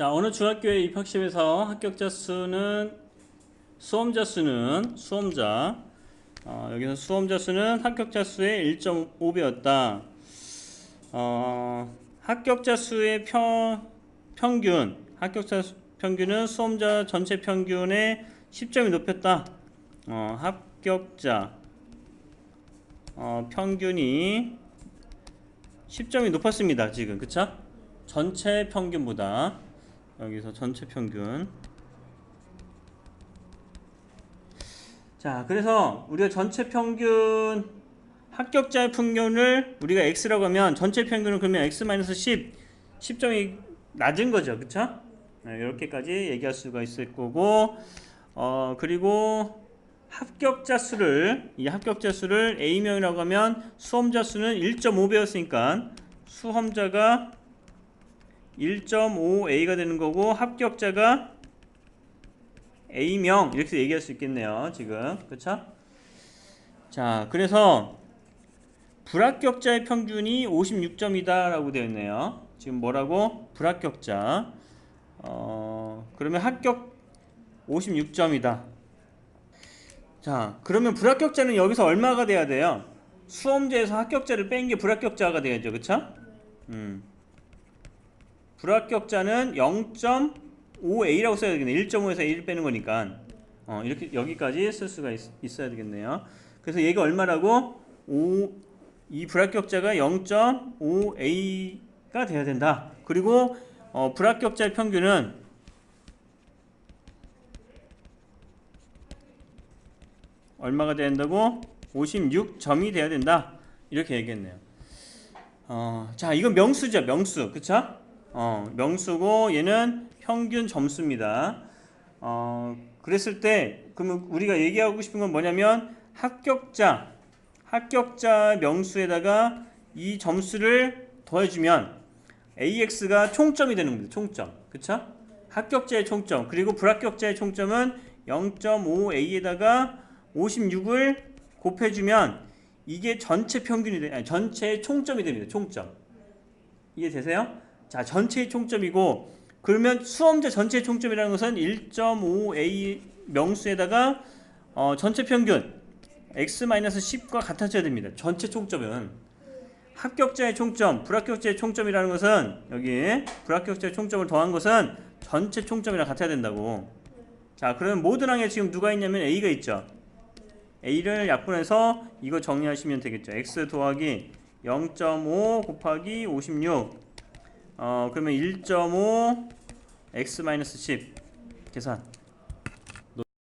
자, 어느 중학교의 입학시험에서 합격자 수는 수험자 수는 수험자 어, 여기서 수험자 수는 합격자 수의 1.5배였다. 어, 합격자 수의 평, 평균 합격자 수- 평균은 수험자 전체 평균의 10점이 높였다. 어, 합격자 어, 평균이 10점이 높았습니다. 지금 그쵸? 전체 평균보다 여기서 전체 평균 자 그래서 우리가 전체 평균 합격자의 평균을 우리가 x라고 하면 전체 평균은 그러면 x-10 10점이 낮은 거죠 그쵸? 네, 이렇게까지 얘기할 수가 있을 거고 어 그리고 합격자 수를 이 합격자 수를 A명이라고 하면 수험자 수는 1.5배였으니까 수험자가 1.5A가 되는 거고 합격자가 A명 이렇게 얘기할 수 있겠네요. 지금 그렇죠? 자, 그래서 불합격자의 평균이 56점이다라고 되어 있네요. 지금 뭐라고? 불합격자. 어, 그러면 합격 56점이다. 자, 그러면 불합격자는 여기서 얼마가 돼야 돼요? 수험자에서 합격자를 뺀 게 불합격자가 돼야죠. 그쵸? 음. 불합격자는 0.5A라고 써야 되겠네. 1.5에서 1 빼는 거니까. 어, 이렇게 여기까지 쓸 수가 있, 어야 되겠네요. 그래서 얘가 얼마라고? 5, 이 불합격자가 0.5A가 돼야 된다. 그리고 어, 불합격자의 평균은 얼마가 돼야 된다고? 56점이 돼야 된다. 이렇게 얘기했네요. 어, 자, 이건 명수죠. 명수. 그쵸? 어, 명수고 얘는 평균 점수입니다. 어, 그랬을 때 그러면 우리가 얘기하고 싶은 건 뭐냐면 합격자 합격자 명수에다가 이 점수를 더해주면 AX가 총점이 되는 겁니다. 총점. 그쵸? 합격자의 총점 그리고 불합격자의 총점은 0.5A에다가 56을 곱해주면 이게 전체 평균이 돼, 아니 전체 총점이 됩니다. 총점. 이해되세요? 자, 전체의 총점이고 그러면 수험자 전체의 총점이라는 것은 1.5A 명수에다가 어, 전체 평균 x-10과 같아져야 됩니다. 전체 총점은 합격자의 총점, 불합격자의 총점이라는 것은 여기 불합격자의 총점을 더한 것은 전체 총점이랑 같아야 된다고. 자, 그러면 모든 항에 지금 누가 있냐면 A가 있죠. A를 약분해서 이거 정리하시면 되겠죠. x 더하기 0.5 곱하기 56 어, 그러면 1.5 x-10 계산